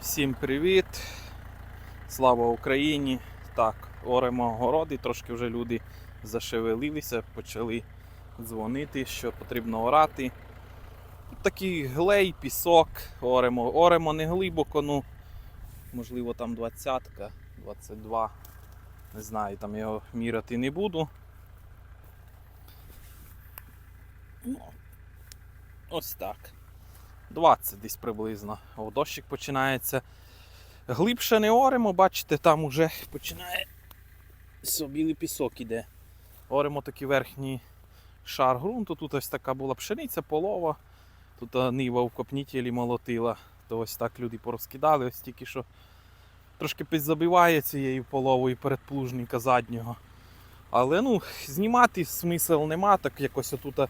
Всім привіт! Слава Україні! Так, оремо городи, трошки вже люди зашевелилися, почали дзвонити, що потрібно орати. Такий глей, пісок, оремо. Оремо не глибоко, ну можливо там 20-ка, 22. Не знаю, там його міряти не буду. Ну, ось так. 20 десь приблизно. О, дощик починається. Глибше не оремо, бачите, там уже починає білий пісок іде. Оремо такий верхній шар ґрунту. Тут ось така була пшениця, полова. Тут нива в копнітелі молотила. То ось так люди порозкидали, ось тільки що трошки підзабиває цією половою передплужника заднього. Але ну, знімати смисл нема, так якось отут а,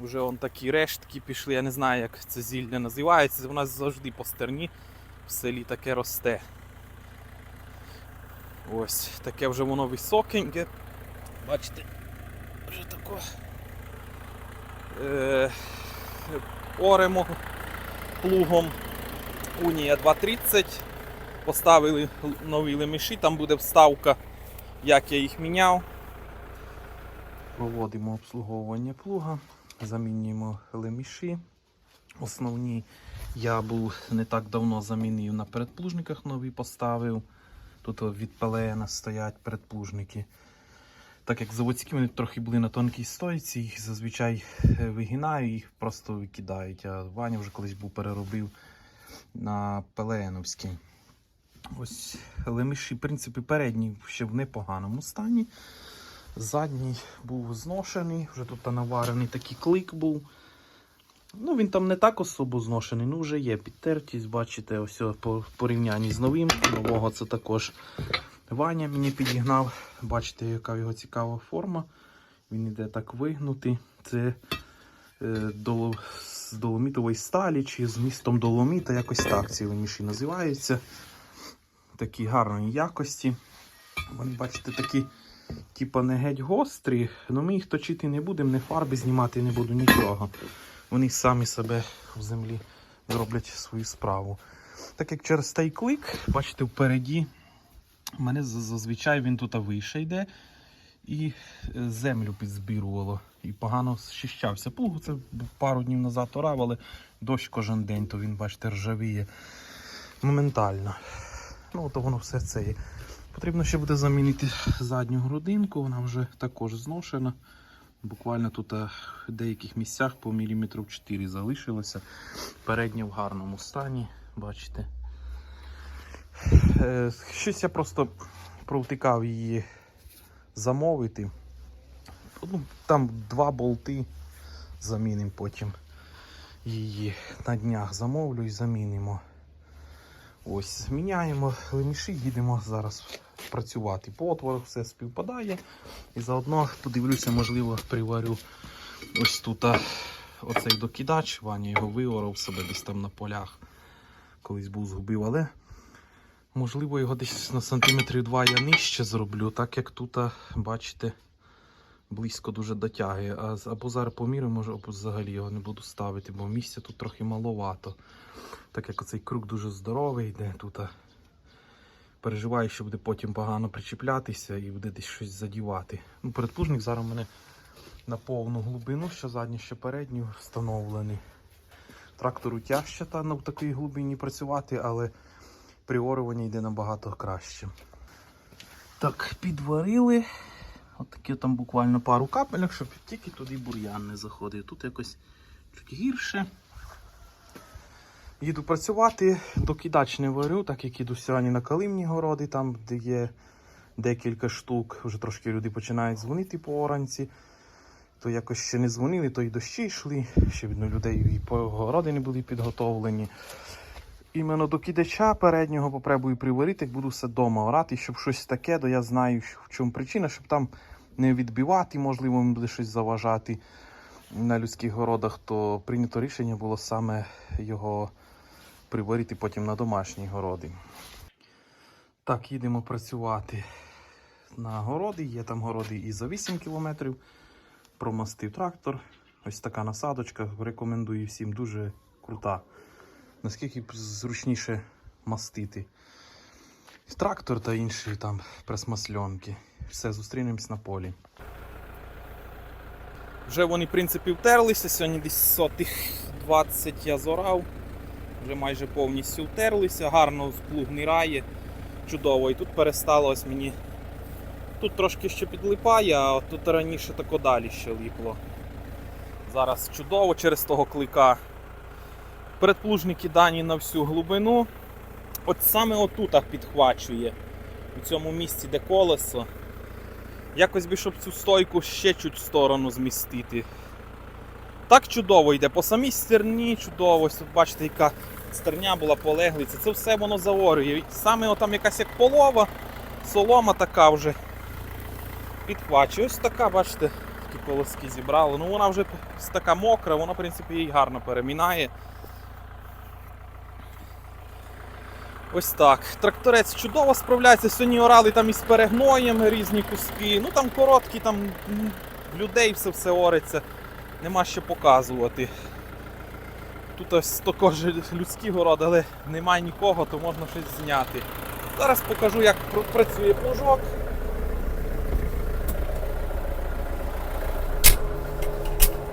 вже он такі рештки пішли. Я не знаю, як це зілля називається. У нас завжди по стерні в селі таке росте. Ось, таке вже воно високеньке. Бачите, вже тако. Е, оремо плугом Унія 230. Поставили нові леміші, там буде вставка, як я їх міняв. Проводимо обслуговування плуга, замінюємо леміші. Основні я був не так давно замінив на передплужниках нові поставив. Тут від Пелена стоять передплужники. Так як заводські вони трохи були на тонкій стойці, їх зазвичай е, вигинаю, їх просто викидають. А Ваня вже колись був переробив на Пеленовські. Ось леміші, в принципі, передній ще в непоганому стані. Задній був зношений, вже тут наварений такий клик був. Ну, він там не так особо зношений, ну вже є підтертість, бачите, ось по порівнянні з новим. Нового це також Ваня мені підігнав. Бачите, яка його цікава форма. Він іде так вигнутий. Це е, доло, з доломітової сталі чи з містом доломіта, якось так ці леміші називаються. Такі гарної якості. Вони, бачите, такі, типа не геть гострі, але ми їх точити не будемо, не фарби знімати не буду нічого вони самі себе в землі зроблять свою справу. Так як через той клик, бачите, впереді, у мене зазвичай він тут вище йде і е, землю підзбірувало. І погано щищався. Плуг це пару днів назад орав, але дощ кожен день, то він, бачите, ржавіє моментально. Ну, то воно все це є. Потрібно ще буде замінити задню грудинку, вона вже також зношена. Буквально тут е, в деяких місцях по міліметрів 4 залишилося. Передня в гарному стані, бачите. Е, Щось я просто провтикав її замовити. Там два болти замінимо потім. Її на днях замовлю і замінимо. Ось, зміняємо леміші, їдемо зараз працювати. По отворах все співпадає. І заодно подивлюся, можливо, приварю ось тут оцей докидач. Ваня його виорав себе десь там на полях. Колись був згубив, але можливо його десь на сантиметрів два я нижче зроблю, так як тут, бачите, близько дуже дотягує. А, або зараз помірю, може, або взагалі його не буду ставити, бо місця тут трохи маловато. Так як оцей круг дуже здоровий йде тут. Переживаю, що буде потім погано причіплятися і буде десь щось задівати. Ну, передплужник зараз у мене на повну глибину, що задню, що передню встановлений. Трактору тяжче та на такій глибині працювати, але приорювання йде набагато краще. Так, підварили. От там буквально пару капелек, щоб тільки туди бур'ян не заходив. Тут якось чуть гірше. Їду працювати, докидач не варю, так як іду сьогодні на калимні городи, там де є декілька штук. Вже трошки люди починають дзвонити по оранці. То якось ще не дзвонили, то і дощі йшли, ще видно людей і по городи не були підготовлені. Іменно до кидача переднього попробую приварити, як буду все вдома орати, щоб щось таке, то я знаю, в чому причина, щоб там не відбивати, можливо, буде щось заважати на людських городах, то прийнято рішення було саме його приварити потім на домашні городи. Так, їдемо працювати на городи. Є там городи і за 8 кілометрів. Промастив трактор. Ось така насадочка. Рекомендую всім дуже крута. Наскільки зручніше мастити. Трактор та інші там пресмасльонки. Все, зустрінемось на полі. Вже вони, в принципі, втерлися. Сьогодні десь сотих 20 я зорав. Вже майже повністю втерлися, гарно плуг нирає, чудово. І тут перестало ось мені. Тут трошки ще підлипає, а тут раніше тако далі ще ліпло. Зараз чудово через того клика. Передплужники дані на всю глибину. От саме отут підхвачує. У цьому місці, де колесо. Якось би, щоб цю стойку ще чуть в сторону змістити. Так чудово йде. По самій стерні чудово. Ось тут бачите, яка стерня була полеглиця. Це все воно заорює. Саме отам якась як полова, солома така вже підхвачує. Ось така, бачите, такі колоски зібрали. Ну вона вже така мокра, вона, в принципі, її гарно перемінає. Ось так. Тракторець чудово справляється. Сьогодні орали там із перегноєм різні куски. Ну там короткі, там людей все все ориться. Нема що показувати. Тут ось також людські городи, але немає нікого, то можна щось зняти. Зараз покажу, як працює плужок.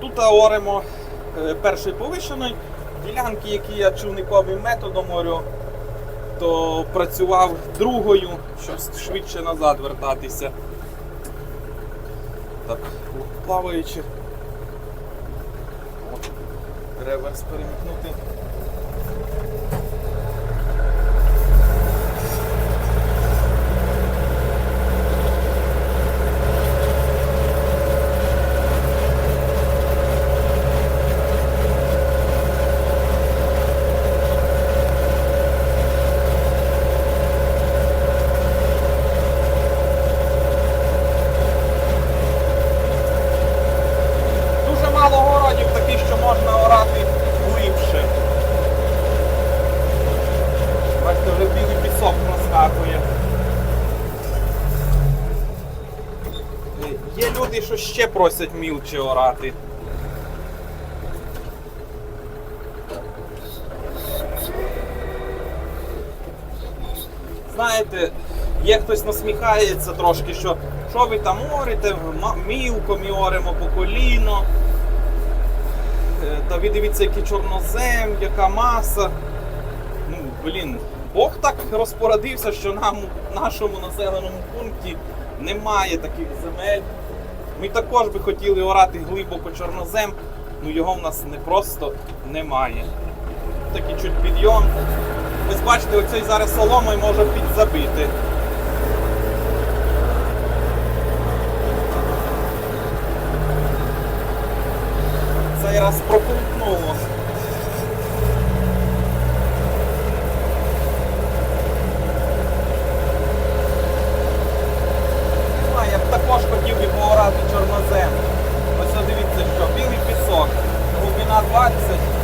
Тут оремо е, першої повишеної ділянки, які я човниковим методом орю то працював другою, щоб швидше назад вертатися. Так, плаваючи. Реверс перемікнути. Дуже мало городів таких, що можна орати глибше. Бачите, вже білий пісок наскакує. Е, Є люди, що ще просять мілче орати. Знаєте, є хтось насміхається трошки, що що ви там орите, мілко ми оремо по коліно. Е, Та ви дивіться, який чорнозем, яка маса. Ну, блін, Бог так розпорадився, що нам в нашому населеному пункті немає таких земель. Ми також би хотіли орати глибоко чорнозем, але його в нас не просто немає. Такий чуть підйом. Ось бачите, оцей зараз соломою може підзабити. Цей раз проковтнуло. А, я б також хотів би поорати чорнозем. Ось от дивіться, що білий пісок, глибина 20.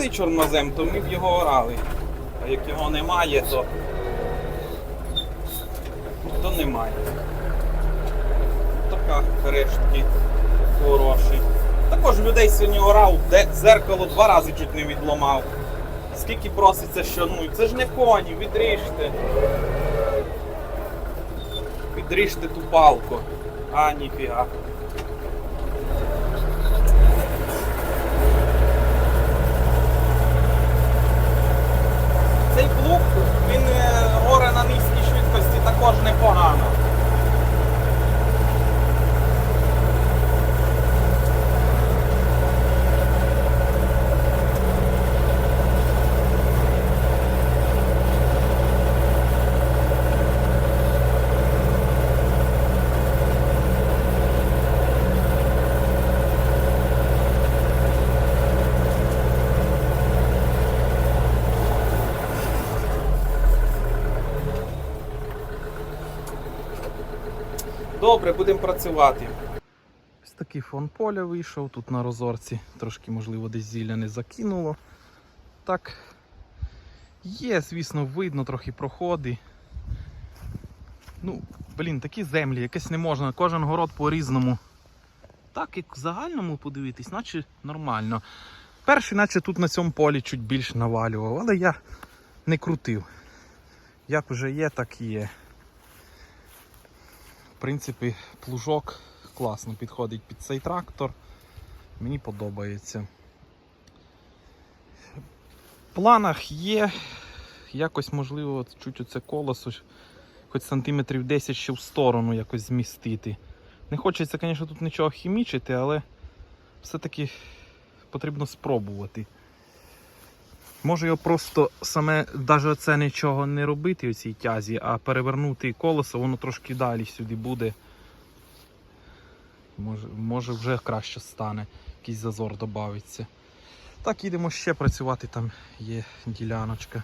Той чорнозем, то ми б його орали. А як його немає, то, то немає. Така рештки хороші. Також людей сьогодні орав, де зеркало два рази чуть не відломав. Скільки проситься, що ну це ж не коні, відріжте. Відріжте ту палку. А, ніфіга. Цей плуг, він е, горе на низькій швидкості також Добре, будемо працювати. Ось такий фон поля вийшов тут на розорці. Трошки, можливо, десь зілля не закинуло. так є, звісно, видно трохи проходи. Ну, блін, такі землі, якесь не можна, кожен город по-різному. Так, як в загальному подивитись, наче нормально. Перший, наче тут на цьому полі чуть більш навалював, але я не крутив. Як вже є, так і є. В принципі, плужок класно підходить під цей трактор. Мені подобається. В планах є. Якось, можливо, чуть оце колесо, хоч сантиметрів 10 ще в сторону якось змістити. Не хочеться, звісно, тут нічого хімічити, але все-таки потрібно спробувати. Може його просто саме навіть це нічого не робити у цій тязі, а перевернути колесо, воно трошки далі сюди буде. Може, може вже краще стане, якийсь зазор додається. Так, їдемо ще працювати, там є діляночка.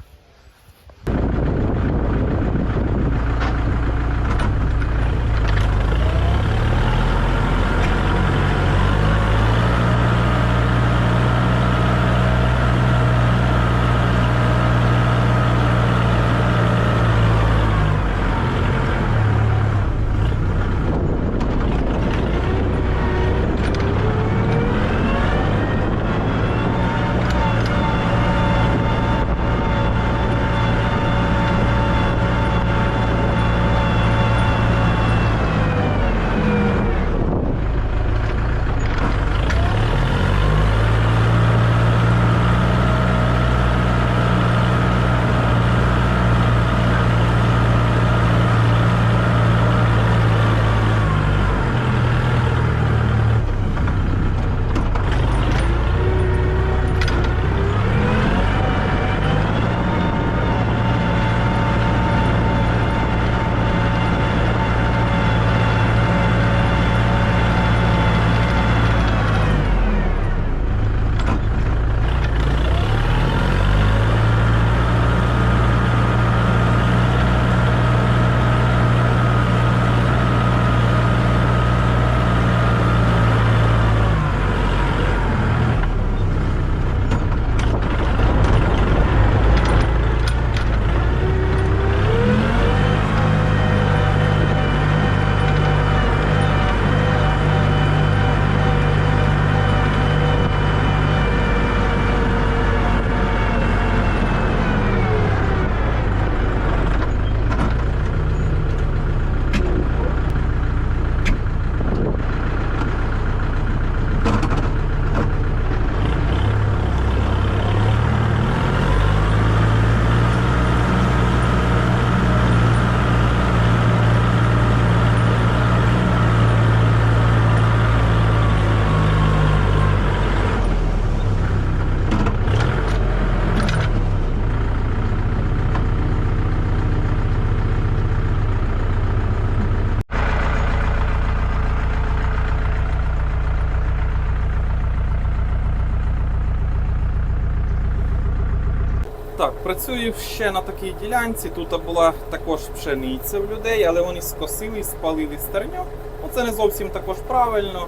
Працюю ще на такій ділянці. Тут була також пшениця в людей, але вони скосили, спалили стерньок. Це не зовсім також правильно.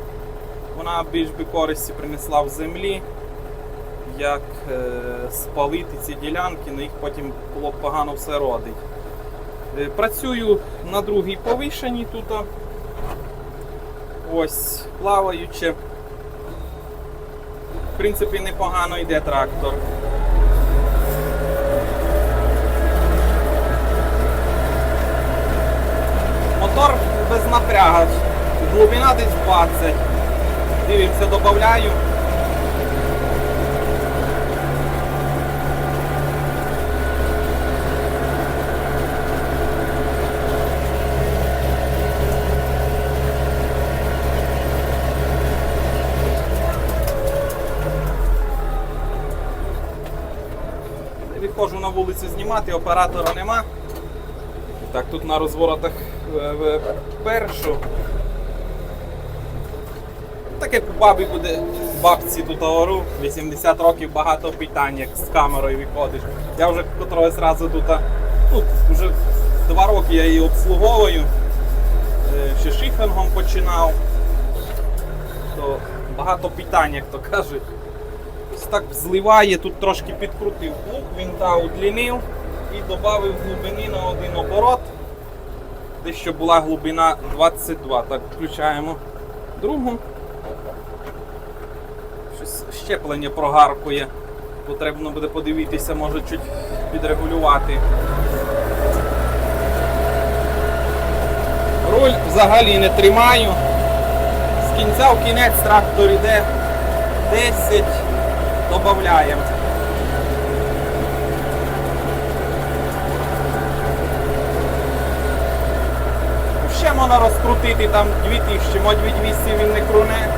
Вона більш би користі принесла в землі, як е, спалити ці ділянки, на їх потім було б погано все родить. Е, працюю на другій повишенні тут. Ось, плаваючи. В принципі, непогано йде трактор. Без напряга. Глибина десь 20. Дивимося, додаю. Відходжу на вулицю знімати, оператора нема. Так, тут на розворотах е, першу. Так як бабі буде бабці тут говорю, 80 років багато питань, як з камерою виходиш. Я вже котрогось разу тут, ну, вже два роки я її обслуговую. Е, Ще шифінгом починав. То багато питань, як то кажуть. Ось так зливає, тут трошки підкрутив плуг, він та удлінив і додав глибини на один оборот. Десь що була глибина 22. Так, включаємо другу. Щось щеплення прогаркує. Потрібно буде подивитися, може чуть підрегулювати. Руль взагалі не тримаю. З кінця в кінець трактор іде 10, додаємо. Ще можна розкрутити там 2000, мо 2200 він не круне,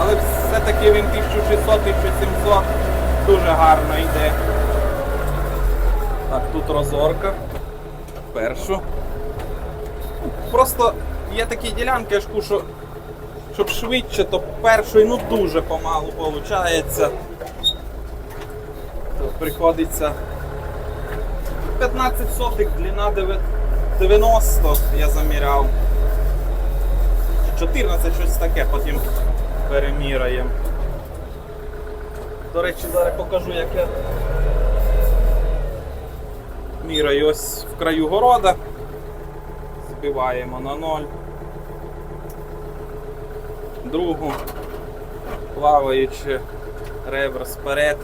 але все-таки він 1600-1700 дуже гарно йде. Так, тут розорка. Першу. Просто є такі ділянки, я ж що щоб швидше, то першої ну дуже помалу виходить. Приходиться 15 сотих, длина 90 я заміряв. 14 щось таке, потім переміряємо. До речі, зараз покажу, як я міряю ось в краю города. Збиваємо на ноль. Другу плаваючи реверс вперед.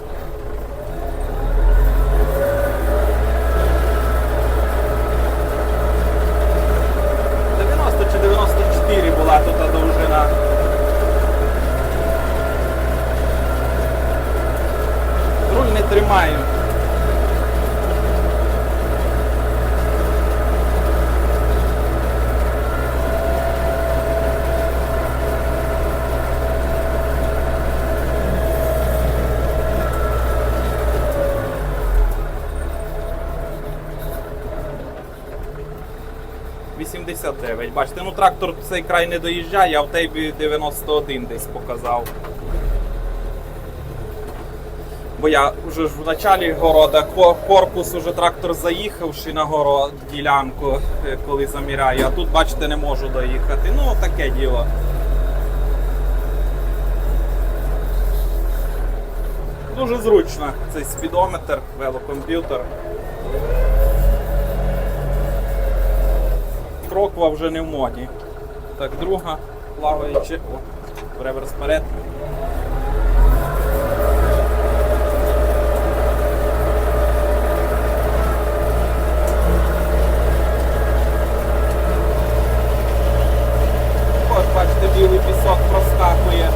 «90 чи 94 була тут довжина. Руль не тримаю. — 89. Бачите, ну трактор цей край не доїжджає, а в тейбі 91 десь показав. Бо я вже в началі города корпус уже трактор заїхавши на город ділянку, е, коли заміряю, а тут, бачите, не можу доїхати. Ну, таке діло. Дуже зручно цей спідометр, велокомп'ютер. Кроква вже не в моді. Так, друга плаваючи. О, реверс вперед. Ось, бачите, білий пісок проскакує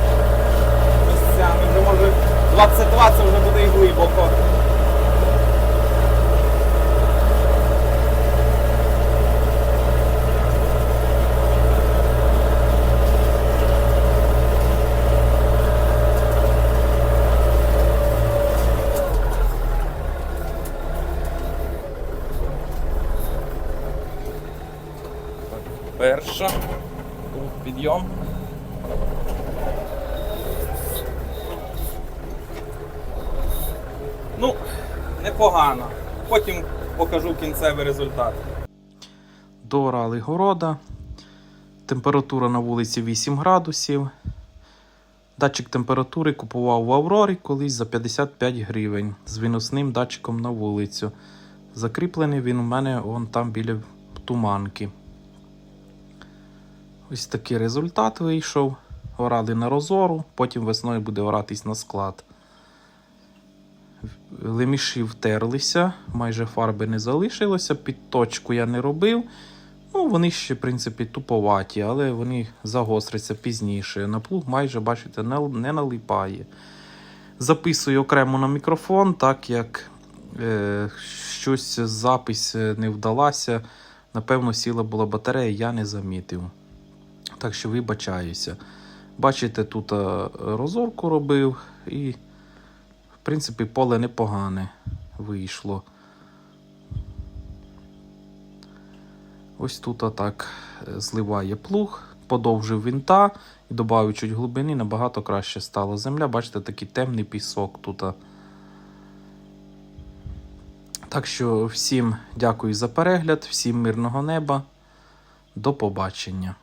місцями. Вже може 22 це вже буде і глибоко. Перша. Тут підйом. Ну, непогано. Потім покажу кінцевий результат. Доорали города. Температура на вулиці 8 градусів. Датчик температури купував в Аврорі колись за 55 гривень з виносним датчиком на вулицю. Закріплений він у мене вон там біля туманки. Ось такий результат вийшов. Орали на розору, потім весною буде оратись на склад. Леміші втерлися, майже фарби не залишилося, підточку я не робив. Ну, вони ще, в принципі, туповаті, але вони загостряться пізніше. На плуг майже, бачите, не, налипає. Записую окремо на мікрофон, так як е, щось запись не вдалася. Напевно, сіла була батарея, я не замітив. Так що вибачаюся. Бачите, тут е, розорку робив і, принципі, поле непогане вийшло. Ось тут отак е, зливає плуг, подовжив винта і додав чуть глибини, набагато краще стало. Земля, бачите, такий темний пісок тут. Так що всім дякую за перегляд, всім мирного неба. До побачення.